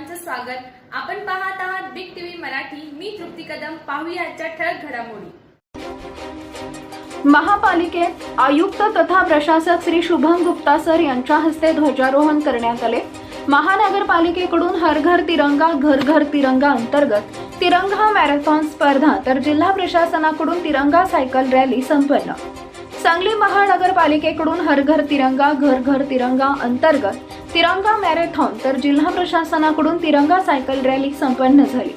सर्वांचं स्वागत. आपण पाहत आहात बिग टीव्ही मराठी. मी तृप्ती कदम. पाहूया आजच्या ठळक घडामोडी. महापालिकेत आयुक्त तथा प्रशासक श्री शुभम गुप्ता सर यांच्या हस्ते ध्वजारोहण करण्यात आले. महानगरपालिकेकडून हर घर तिरंगा घर घर तिरंगा अंतर्गत तिरंगा मॅरेथॉन स्पर्धा तर जिल्हा प्रशासनाकडून तिरंगा सायकल रॅली संपन्न. सांगली महानगरपालिकेकडून हर घर तिरंगा घर घर तिरंगा अंतर्गत तिरंगा मॅरेथॉन तर जिल्हा प्रशासनाकडून तिरंगा सायकल रॅली संपन्न झाली.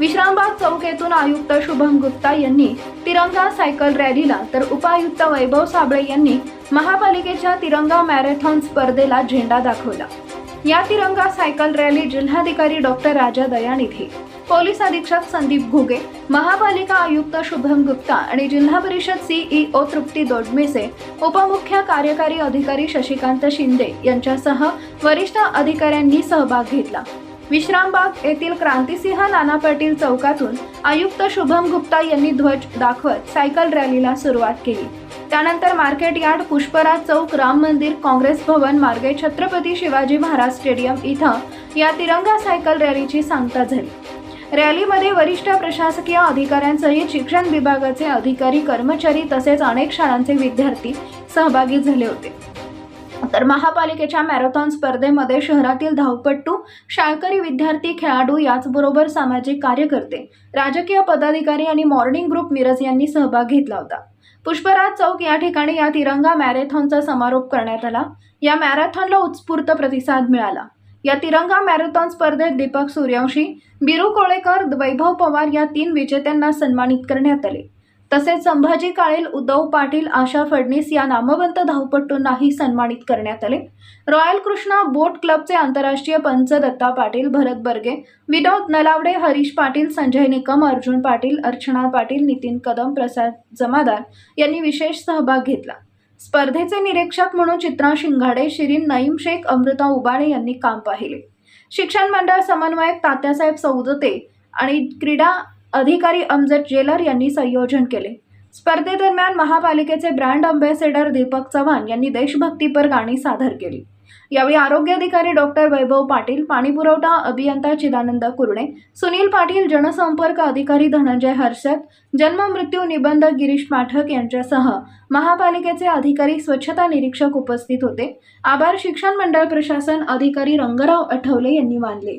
विश्रामबाग चौक येथून आयुक्त शुभम गुप्ता यांनी तिरंगा सायकल रॅलीला तर उपायुक्त वैभव साबळे यांनी महापालिकेच्या तिरंगा मॅरेथॉन स्पर्धेला झेंडा दाखवला. या तिरंगा सायकल रॅली जिल्हाधिकारी डॉक्टर राजा दयानिधी पोलीस अधीक्षक संदीप घुगे महापालिका आयुक्त शुभम गुप्ता आणि जिल्हा परिषद सीईओ तृप्ती दोडमेसे उपमुख्य कार्यकारी अधिकारी शशिकांत शिंदे यांच्यासह वरिष्ठ अधिकाऱ्यांनी सहभाग घेतला. विश्रामबाग येथील क्रांतिसिंह नाना पाटील चौकातून आयुक्त शुभम गुप्ता यांनी ध्वज दाखवत सायकल रॅलीला सुरुवात केली. त्यानंतर मार्केट यार्ड पुष्पराज चौक राम मंदिर काँग्रेस भवन मार्गे छत्रपती शिवाजी महाराज स्टेडियम इथं या तिरंगा सायकल रॅलीची सांगता झाली. रॅलीमध्ये वरिष्ठ प्रशासकीय अधिकाऱ्यांसहित शिक्षण विभागाचे अधिकारी कर्मचारी तसेच अनेक शाळांचे विद्यार्थी सहभागी झाले होते. तर महापालिकेच्या मॅरेथॉन स्पर्धेमध्ये शहरातील धावपट्टू शाळकरी विद्यार्थी खेळाडू याचबरोबर सामाजिक कार्यकर्ते राजकीय पदाधिकारी आणि मॉर्निंग ग्रुप मिरज यांनी सहभाग घेतला होता. पुष्पराज चौक या ठिकाणी या तिरंगा मॅरेथॉनचा समारोप करण्यात आला. या मॅरेथॉनला उत्स्फूर्त प्रतिसाद मिळाला. या तिरंगा मॅरेथॉन स्पर्धेत दीपक सूर्यवंशी बिरू कोळेकर वैभव पवार या तीन विजेत्यांना सन्मानित करण्यात आले. तसेच संभाजी काळेल उद्धव पाटील आशा फडणीस या नामवंत धावपटूंनाही सन्मानित करण्यात आले. रॉयल कृष्णा बोट क्लबचे आंतरराष्ट्रीय पंच दत्ता पाटील भरत बर्गे विनोद नलावडे हरीश पाटील संजय निकम अर्जुन पाटील अर्चना पाटील नितीन कदम प्रसाद जमादार यांनी विशेष सहभाग घेतला. स्पर्धेचे निरीक्षक म्हणून चित्रा शिंगाडे शिरीन नईम शेख अमृता उबाळे यांनी काम पाहिले. शिक्षण मंडळ समन्वयक तात्यासाहेब सौदते आणि क्रीडा अधिकारी अमजद जेलर यांनी संयोजन केले. स्पर्धेदरम्यान महापालिकेचे ब्रँड अम्बॅसेडर दीपक चव्हाण यांनी देशभक्तीपर गाणी सादर केली. यावेळी आरोग्य अधिकारी डॉक्टर वैभव पाटील पाणीपुरवठा अभियंता चिदानंद कुरणे सुनील पाटील जनसंपर्क अधिकारी धनंजय हर्षद जन्म मृत्यू निबंधक गिरीश पाठक यांच्यासह महापालिकेचे अधिकारी स्वच्छता निरीक्षक उपस्थित होते. आभार शिक्षण मंडळ प्रशासन अधिकारी रंगराव आठवले यांनी मानले.